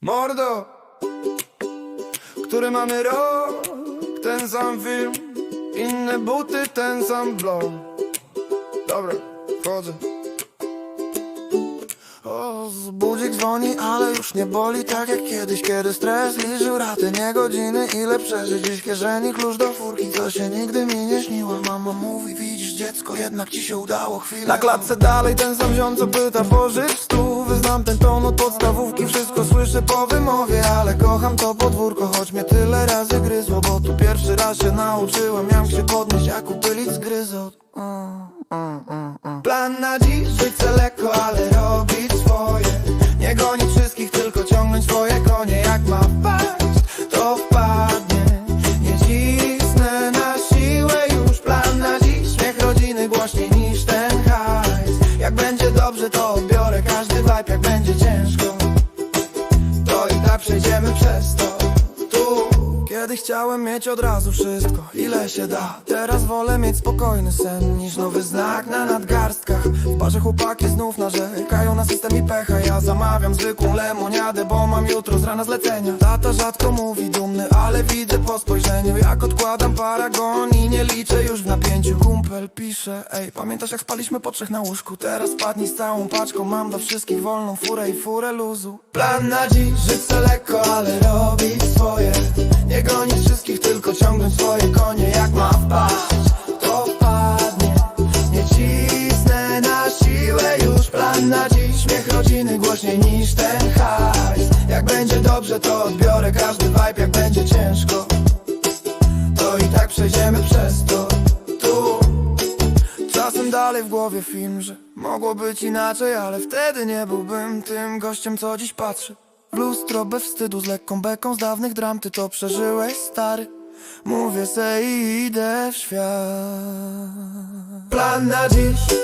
Mordo, który mamy rok, ten sam film, inne buty, ten sam blog. Dobra, wchodzę. O, budzik dzwoni, ale już nie boli tak jak kiedyś Kiedy stres liczył raty, nie godziny Ile przeżyć dziś kieszeni klucz do furki Co się nigdy mi nie śniło Mama mówi, widzisz dziecko, jednak ci się udało chwilę Na klatce dalej ten sam ziom, co pyta pożycz stu Znam ten ton od podstawówki, po wymowie Ale kocham to podwórko, choć mnie tyle razy gryzło Bo tu pierwszy raz się nauczyłem, jak się podnieść Jak upylić zgryzot. Plan na dziś, żyć lekko, ale robić swoje. Nie gonić wszystkich, tylko ciągnąć swoje konie. Jak ma wpaść, to wpadnie. Nie cisnę na siłę już. Plan na dziś, śmiech rodziny głośniej niż ten hajs. Jak będzie dobrze, to odbiorę każdy vibe. Jak będzie ciężko, przejdziemy przez to kiedy chciałem mieć od razu wszystko, ile się da. Teraz wolę mieć spokojny sen niż nowy znak na nadgarstkach. W parze chłopaki znów narzekają na system i pecha. Ja zamawiam zwykłą lemoniadę, bo mam jutro z rana zlecenia. Tata rzadko mówi dumny, ale widzę po spojrzeniu Jak odkładam paragon i nie liczę już w napięciu. Kumpel pisze, ej, pamiętasz jak spaliśmy po trzech na łóżku? Teraz padnij z całą paczką, mam do wszystkich wolną furę i furę luzu. Plan na dziś, żyć lekko, ale robić na dziś, śmiech rodziny głośniej niż ten hajs. Jak będzie dobrze, to odbiorę każdy vibe Jak będzie ciężko, to i tak przejdziemy przez to. Tu. Czasem dalej w głowie film, że mogło być inaczej Ale wtedy nie byłbym tym gościem, co dziś patrzy W lustro bez wstydu, z lekką beką z dawnych dram. Ty to przeżyłeś, stary. Mówię se i idę w świat. Plan na dziś